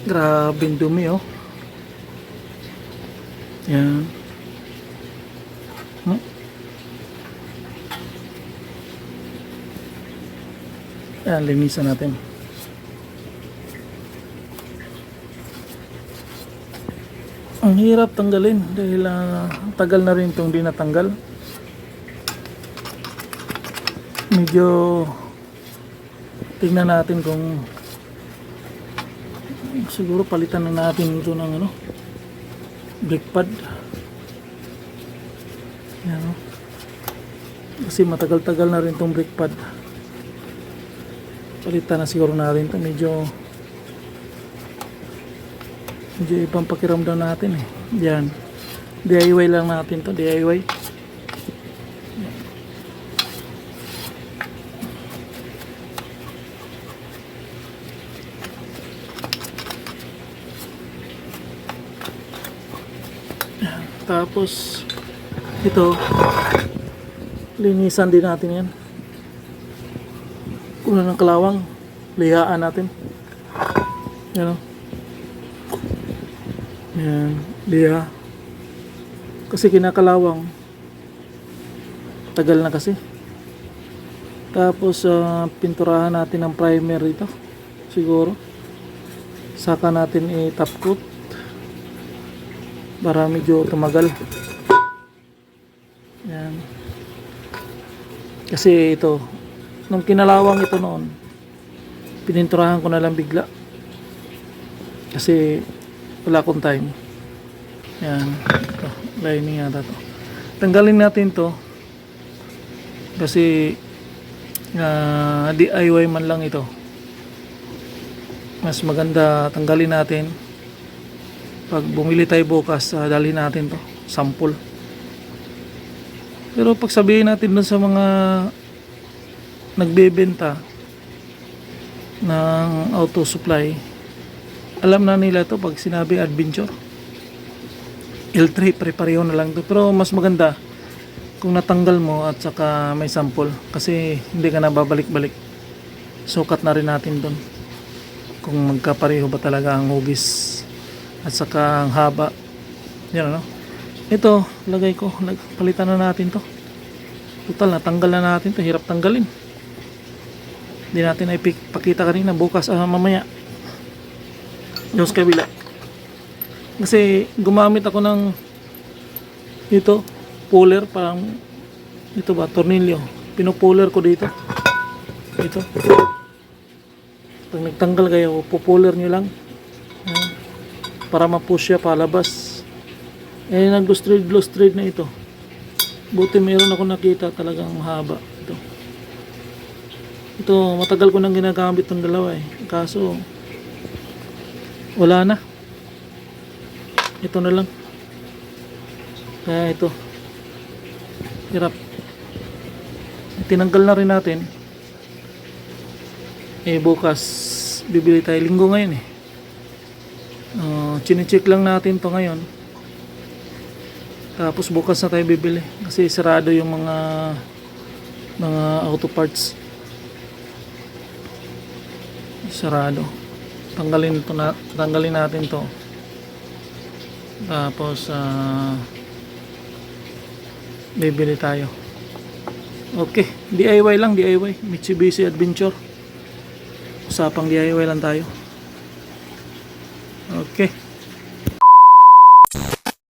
Grabe yung dumi oh. Yan. Hmm? Yan, linisan natin. Ang hirap tanggalin dahil ah, tagal na rin itong di natanggal. Medyo tingnan natin kung siguro palitan na natin ito ng ano brake pad. Yan oh. Kasi matagal-tagal na rin itong brake pad. Palitan na siguro natin ito medyo medyo ibang pakiramdam natin eh. Yan. DIY lang natin to, DIY. Tapos ito linisan din natin yan. Kunan ng kalawang, lihaan natin. Yan o. Yan, liha. Kasi kinakalawang tagal na kasi. Tapos ah, pinturahan natin ng primer ito. Siguro. Saka natin i-top coat para medyo tumagal. Yan. Kasi ito, nung kinalawang ito noon, pininturahan ko na lang bigla. Kasi wala akong time. Yan. Ito, lining yata to. Tanggalin natin to. Kasi ah, DIY man lang ito. Mas maganda tanggalin natin pag bumili tayo bukas, uh, dalhin natin to, sample. Pero pag sabihin natin dun sa mga nagbebenta ng auto supply, alam na nila to pag sinabi adventure. L3, pare-pareho na lang to. Pero mas maganda kung natanggal mo at saka may sample kasi hindi ka na babalik-balik. Sukat na rin natin dun kung magkapareho ba talaga ang hugis at saka ang haba. Yan ano? Ito lagay ko. Palitan na natin to. Total natanggal na natin to. Hirap tanggalin. Hindi natin na ipakita kanina. Bukas ah, mamaya. Yung sa kasi gumamit ako ng ito puller parang ito ba? Tornilyo. Pinupuller ko dito. Ito. Pag nagtanggal kayo pupuller nyo lang para ma-push siya palabas. Eh, nag-lustrade, lustrade na ito. Buti meron ako nakita talagang mahaba. Ito. Ito, matagal ko nang ginagamit itong dalawa eh. Kaso, wala na. Ito na lang. Kaya ito. Hirap. Tinanggal na rin natin. Eh, bukas, bibili tayo linggo ngayon eh. Uh, chinecheck lang natin to ngayon. Tapos bukas na tayo bibili kasi sarado yung mga mga auto parts. Sarado. Tanggalin to na tanggalin natin to. Tapos uh, bibili tayo. Okay, DIY lang, DIY. Mitsubishi Adventure. Usapang DIY lang tayo. Okay.